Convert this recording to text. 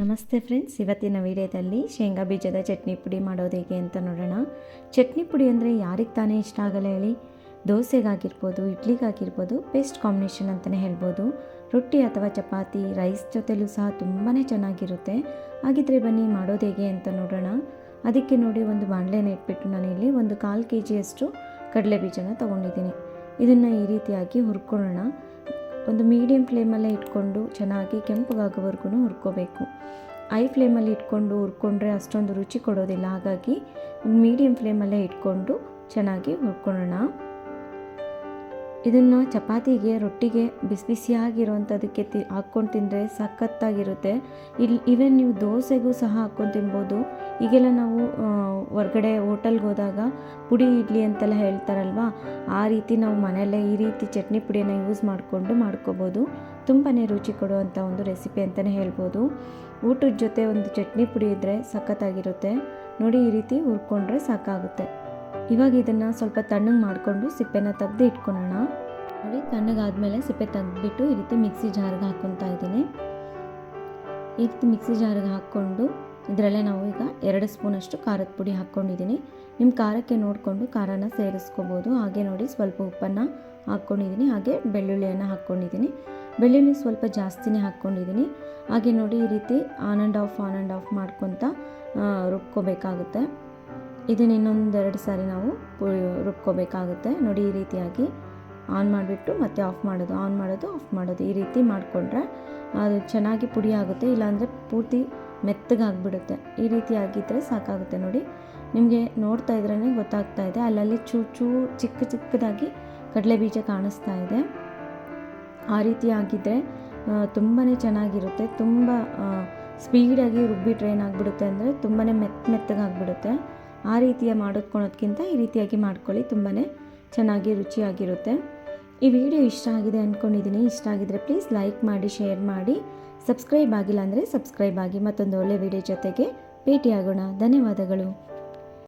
ನಮಸ್ತೆ ಫ್ರೆಂಡ್ಸ್, ಇವತ್ತಿನ ವಿಡಿಯೋದಲ್ಲಿ ಶೇಂಗಾ ಬೀಜದ ಚಟ್ನಿ ಪುಡಿ ಮಾಡೋದು ಹೇಗೆ ಅಂತ ನೋಡೋಣ. ಚಟ್ನಿ ಪುಡಿ ಅಂದರೆ ಯಾರಿಗೆ ತಾನೇ ಇಷ್ಟ ಆಗಲ್ಲ ಹೇಳಿ. ದೋಸೆಗಾಗಿರ್ಬೋದು, ಇಡ್ಲಿಗಾಗಿರ್ಬೋದು ಬೆಸ್ಟ್ ಕಾಂಬಿನೇಷನ್ ಅಂತಲೇ ಹೇಳ್ಬೋದು. ರೊಟ್ಟಿ ಅಥವಾ ಚಪಾತಿ ರೈಸ್ ಜೊತೆಲೂ ಸಹ ತುಂಬಾ ಚೆನ್ನಾಗಿರುತ್ತೆ. ಹಾಗಿದ್ರೆ ಬನ್ನಿ, ಮಾಡೋದು ಹೇಗೆ ಅಂತ ನೋಡೋಣ. ಅದಕ್ಕೆ ನೋಡಿ ಒಂದು ಬಾಣಲೆನ ಇಟ್ಬಿಟ್ಟು ನಾನಿಲ್ಲಿ ಒಂದು ಕಾಲು ಕೆ ಜಿಯಷ್ಟು ಕಡಲೆ ಬೀಜನ ತೊಗೊಂಡಿದ್ದೀನಿ. ಇದನ್ನು ಈ ರೀತಿಯಾಗಿ ಹುರ್ಕೊಳ್ಳೋಣ. ಒಂದು ಮೀಡಿಯಮ್ ಫ್ಲೇಮಲ್ಲೇ ಇಟ್ಕೊಂಡು ಚೆನ್ನಾಗಿ ಕೆಂಪಗಾಗೋವರೆಗೂ ಹುರ್ಕೋಬೇಕು. ಐ ಫ್ಲೇಮಲ್ಲಿ ಇಟ್ಕೊಂಡು ಹುರ್ಕೊಂಡ್ರೆ ಅಷ್ಟೊಂದು ರುಚಿ ಕೊಡೋದಿಲ್ಲ. ಹಾಗಾಗಿ ಮೀಡಿಯಮ್ ಫ್ಲೇಮಲ್ಲೇ ಇಟ್ಕೊಂಡು ಚೆನ್ನಾಗಿ ಹುರ್ಕೊಳ್ಳೋಣ. ಇದನ್ನು ಚಪಾತಿಗೆ, ರೊಟ್ಟಿಗೆ ಬಿಸಿ ಬಿಸಿಯಾಗಿರುವಂಥದಕ್ಕೆ ತಿ, ಹಾಕ್ಕೊಂಡು ತಿಂದರೆ ಸಖತ್ತಾಗಿರುತ್ತೆ. ಇಲ್ಲಿ ಈವನ್ ನೀವು ದೋಸೆಗೂ ಸಹ ಹಾಕ್ಕೊಂಡು ತಿನ್ಬೋದು. ಈಗೆಲ್ಲ ನಾವು ಹೊರಗಡೆ ಹೋಟೆಲ್ಗೆ ಹೋದಾಗ ಪುಡಿ ಇಡ್ಲಿ ಅಂತೆಲ್ಲ ಹೇಳ್ತಾರಲ್ವಾ? ಆ ರೀತಿ ನಾವು ಮನೆಯಲ್ಲೇ ಈ ರೀತಿ ಚಟ್ನಿ ಪುಡಿಯನ್ನು ಯೂಸ್ ಮಾಡಿಕೊಂಡು ಮಾಡ್ಕೋಬೋದು. ತುಂಬಾ ರುಚಿ ಕೊಡುವಂಥ ಒಂದು ರೆಸಿಪಿ ಅಂತಲೇ ಹೇಳ್ಬೋದು. ಊಟದ ಜೊತೆ ಒಂದು ಚಟ್ನಿ ಪುಡಿ ಇದ್ದರೆ ಸಖತ್ತಾಗಿರುತ್ತೆ. ನೋಡಿ ಈ ರೀತಿ ಹುರ್ಕೊಂಡ್ರೆ ಸಾಕಾಗುತ್ತೆ. ಇವಾಗ ಇದನ್ನು ಸ್ವಲ್ಪ ತಣ್ಣಗೆ ಮಾಡಿಕೊಂಡು ಸಿಪ್ಪೆನ ತೆಗೆದು ಇಟ್ಕೊಳ್ಳೋಣ ನೋಡಿ, ತಣ್ಣಗಾದಮೇಲೆ ಸಿಪ್ಪೆ ತೆಗೆದ್ಬಿಟ್ಟು ಈ ರೀತಿ ಮಿಕ್ಸಿ ಜಾರ್ಗೆ ಹಾಕ್ಕೊತಾ ಇದ್ದೀನಿ. ಈ ರೀತಿ ಮಿಕ್ಸಿ ಜಾರ್ಗೆ ಹಾಕ್ಕೊಂಡು ಇದರಲ್ಲೇ ನಾವು ಈಗ ಎರಡು ಸ್ಪೂನಷ್ಟು ಖಾರದ ಪುಡಿ ಹಾಕ್ಕೊಂಡಿದ್ದೀನಿ. ನಿಮ್ಮ ಖಾರಕ್ಕೆ ನೋಡಿಕೊಂಡು ಖಾರನ ಸೇರಿಸ್ಕೋಬೋದು. ಹಾಗೆ ನೋಡಿ, ಸ್ವಲ್ಪ ಉಪ್ಪನ್ನು ಹಾಕ್ಕೊಂಡಿದ್ದೀನಿ. ಹಾಗೆ ಬೆಳ್ಳುಳ್ಳಿಯನ್ನು ಹಾಕ್ಕೊಂಡಿದ್ದೀನಿ. ಬೆಳ್ಳುಳ್ಳಿ ಸ್ವಲ್ಪ ಜಾಸ್ತಿನೇ ಹಾಕ್ಕೊಂಡಿದ್ದೀನಿ. ಹಾಗೆ ನೋಡಿ, ಈ ರೀತಿ on and off on and off ಮಾಡ್ಕೊತ ರುಬ್ಕೋಬೇಕಾಗುತ್ತೆ. ಇದನ್ನ ಇನ್ನೊಂದೆರಡು ಸಾರಿ ನಾವು ರುಬ್ಕೋಬೇಕಾಗುತ್ತೆ. ನೋಡಿ, ಈ ರೀತಿಯಾಗಿ ಆನ್ ಮಾಡಿಬಿಟ್ಟು ಮತ್ತೆ ಆಫ್ ಮಾಡೋದು, ಆನ್ ಮಾಡೋದು, ಆಫ್ ಮಾಡೋದು ಈ ರೀತಿ ಮಾಡಿಕೊಂಡ್ರೆ ಅದು ಚೆನ್ನಾಗಿ ಪುಡಿ ಆಗುತ್ತೆ. ಇಲ್ಲಾಂದರೆ ಪೂರ್ತಿ ಮೆತ್ತಗಾಗ್ಬಿಡುತ್ತೆ. ಈ ರೀತಿ ಆಗಿದ್ದರೆ ಸಾಕಾಗುತ್ತೆ. ನೋಡಿ, ನಿಮಗೆ ನೋಡ್ತಾ ಇದ್ರೇ ಗೊತ್ತಾಗ್ತಾ ಇದೆ. ಅಲ್ಲಲ್ಲಿ ಚೂ ಚೂ ಚಿಕ್ಕ ಚಿಕ್ಕದಾಗಿ ಕಡಲೆ ಬೀಜ ಕಾಣಿಸ್ತಾ ಇದೆ. ಆ ರೀತಿ ಆಗಿದ್ದರೆ ತುಂಬಾ ಚೆನ್ನಾಗಿರುತ್ತೆ. ತುಂಬ ಸ್ಪೀಡಾಗಿ ರುಬ್ಬಿಟ್ರೆ ಏನಾಗ್ಬಿಡುತ್ತೆ ಅಂದರೆ ತುಂಬಾ ಮೆತ್ತ ಮೆತ್ತಗಾಗ್ಬಿಡುತ್ತೆ. ಆ ರೀತಿಯ ಮಾಡೋದ್ಕೊಳೋದ್ಕಿಂತ ಈ ರೀತಿಯಾಗಿ ಮಾಡ್ಕೊಳ್ಳಿ ತುಂಬಾ ಚೆನ್ನಾಗಿ ರುಚಿಯಾಗಿರುತ್ತೆ. ಈ ವಿಡಿಯೋ ಇಷ್ಟ ಆಗಿದೆ ಅಂದ್ಕೊಂಡಿದ್ದೀನಿ ಇಷ್ಟ ಆಗಿದ್ರೆ ಪ್ಲೀಸ್ ಲೈಕ್ ಮಾಡಿ ಶೇರ್ ಮಾಡಿ. ಸಬ್ಸ್ಕ್ರೈಬ್ ಆಗಿಲ್ಲ ಅಂದರೆ ಸಬ್ಸ್ಕ್ರೈಬ್ ಆಗಿ ಮತ್ತೊಂದು ಒಳ್ಳೆ ವಿಡಿಯೋ ಜೊತೆಗೆ ಭೇಟಿಯಾಗೋಣ. ಧನ್ಯವಾದಗಳು.